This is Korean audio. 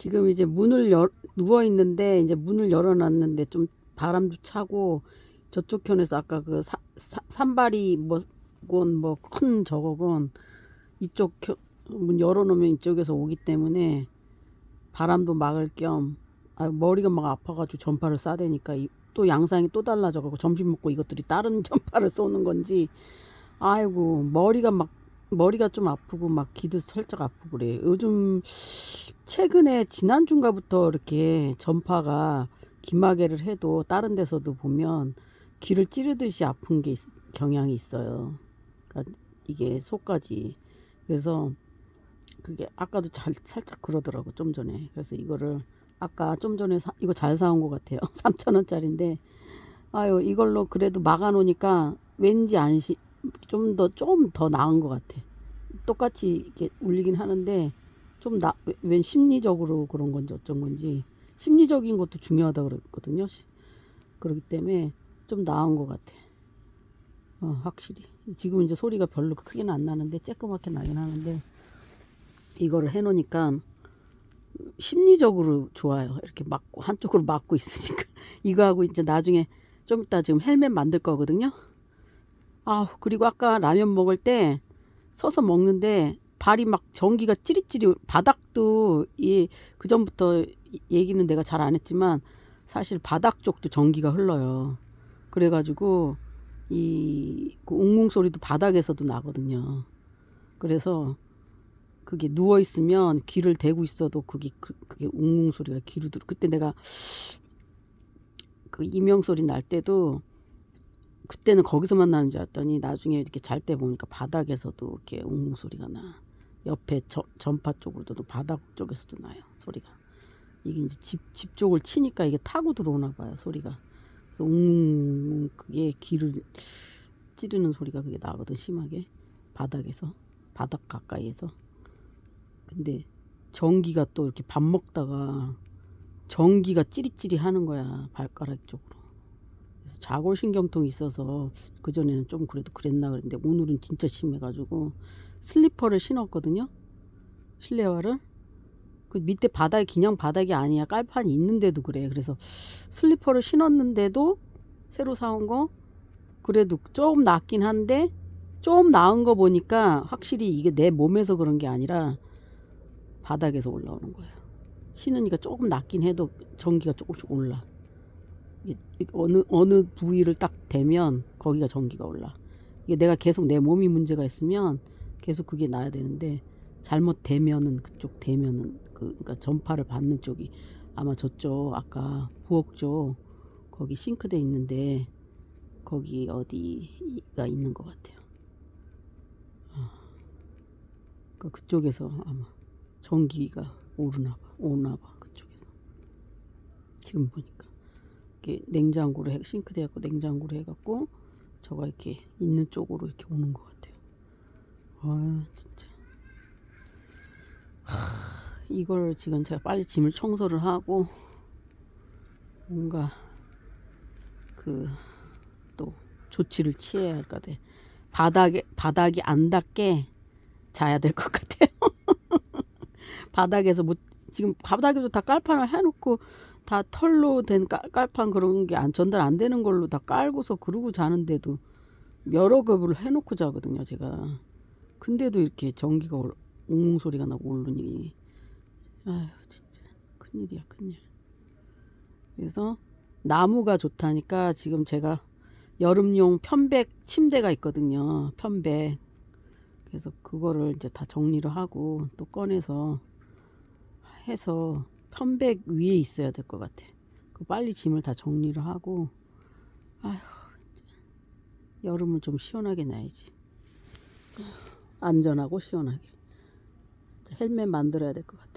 지금 이제 문을 열, 누워 있는데 이제 문을 열어놨는데 좀 바람도 차고 저쪽 편에서 아까 그 사, 사, 산발이 뭐건 뭐 큰 저거건 이쪽 겨- 문 열어놓으면 이쪽에서 오기 때문에 바람도 막을 겸 아, 머리가 막 아파가지고 전파를 쏴대니까 이- 또 양상이 또 달라져가고 점심 먹고 이것들이 다른 전파를 쏘는 건지. 아이고 머리가 막 머리가 좀 아프고 막 귀도 살짝 아프고 그래. 요즘 최근에 지난주인가부터 이렇게 전파가 기마개를 해도 다른 데서도 보면 귀를 찌르듯이 아픈 게 있- 경향이 있어요. 그러니까 이게 속까지. 그래서 그게 아까도 잘 살짝 그러더라고 좀 전에. 그래서 이거를 아까 좀 전에 사, 이거 잘 사온 것 같아요. 3천 원짜리인데 아유 이걸로 그래도 막아놓으니까 왠지 안심 좀더좀더 나은 것 같아. 똑같이 이렇게 울리긴 하는데 좀 나, 왜- 웬 심리적으로 그런 건지 어쩐 건지 심리적인 것도 중요하다 그랬거든요. 시- 그렇기 때문에 좀 나은 것 같아. 어, 확실히. 지금 이제 소리가 별로 크게는 안 나는데 쬐끄맣게 나긴 하는데 이거를 해놓으니까 심리적으로 좋아요. 이렇게 막고 한쪽으로 막고 있으니까 이거 하고 이제 나중에 좀 이따 지금 헬멧 만들 거거든요. 아 그리고 아까 라면 먹을 때 서서 먹는데 발이 막 전기가 찌릿찌릿 바닥도 이 그전부터 얘기는 내가 잘 안 했지만 사실 바닥 쪽도 전기가 흘러요. 그래가지고 이그 웅웅 소리도 바닥에서도 나거든요. 그래서 그게 누워 있으면 귀를 대고 있어도 그게 그, 그게 웅웅 소리가 귀로 들어. 그때 내가 그 이명 소리 날 때도 그때는 거기서 만 나는 줄 알았더니 나중에 이렇게 잘 때 보니까 바닥에서도 이렇게 웅웅 소리가 나. 옆에 저, 전파 쪽으로도 바닥 쪽에서도 나요 소리가. 이게 이제 집, 집 쪽을 치니까 이게 타고 들어오나 봐요 소리가. 그래서 웅 그게 귀를 찌르는 소리가 그게 나거든 심하게 바닥에서 바닥 가까이에서. 근데 전기가 또 이렇게 밥 먹다가 전기가 찌릿찌릿 하는 거야 발가락 쪽으로. 그래서 자골신경통이 있어서 그 전에는 좀 그래도 그랬나 그랬는데 오늘은 진짜 심해가지고 슬리퍼를 신었거든요. 실내화를. 그 밑에 바닥이 그냥 바닥이 아니야 깔판이 있는데도 그래. 그래서 슬리퍼를 신었는데도 새로 사온 거 그래도 조금 낫긴 한데 좀 나은 거 보니까 확실히 이게 내 몸에서 그런 게 아니라 바닥에서 올라오는 거예요. 신으니까 조금 낫긴 해도 전기가 조금씩 올라. 어느 어느 부위를 딱 대면 거기가 전기가 올라. 이게 내가 계속 내 몸이 문제가 있으면 계속 그게 나야 되는데 잘못 대면은 그쪽 대면은 그 그러니까 전파를 받는 쪽이 아마 저쪽 아까 부엌 쪽 거기 싱크대 있는데 거기 어디가 있는 것 같아요. 어. 그 그쪽에서 아마 전기가 오르나 봐, 오나 봐 그쪽에서. 지금 보니까 이렇게 냉장고로 해, 싱크대 갖고 냉장고로 해갖고 저가 이렇게 있는 쪽으로 이렇게 오는 것 같아요. 아 진짜. 하, 이걸 지금 제가 빨리 짐을 청소를 하고 뭔가 그 또 조치를 취해야 할 것 같아. 바닥에 바닥이 안 닿게 자야 될 것 같아요. 바닥에서 뭐 지금 바닥에도 다 깔판을 해놓고 다 털로 된 깔, 깔판 그런 게 안 전달 안 되는 걸로 다 깔고서 그러고 자는데도 여러 겹을 해놓고 자거든요 제가. 근데도 이렇게 전기가 올, 웅웅 소리가 나고 오르니 아휴 진짜. 큰일이야 큰일. 그래서 나무가 좋다니까 지금 제가 여름용 편백 침대가 있거든요 편백. 그래서 그거를 이제 다 정리를 하고 또 꺼내서 해서 편백 위에 있어야 될 것 같아. 그 빨리 짐을 다 정리를 하고 아휴 여름은 좀 시원하게 나야지. 안전하고 시원하게. 헬멧 만들어야 될 것 같아.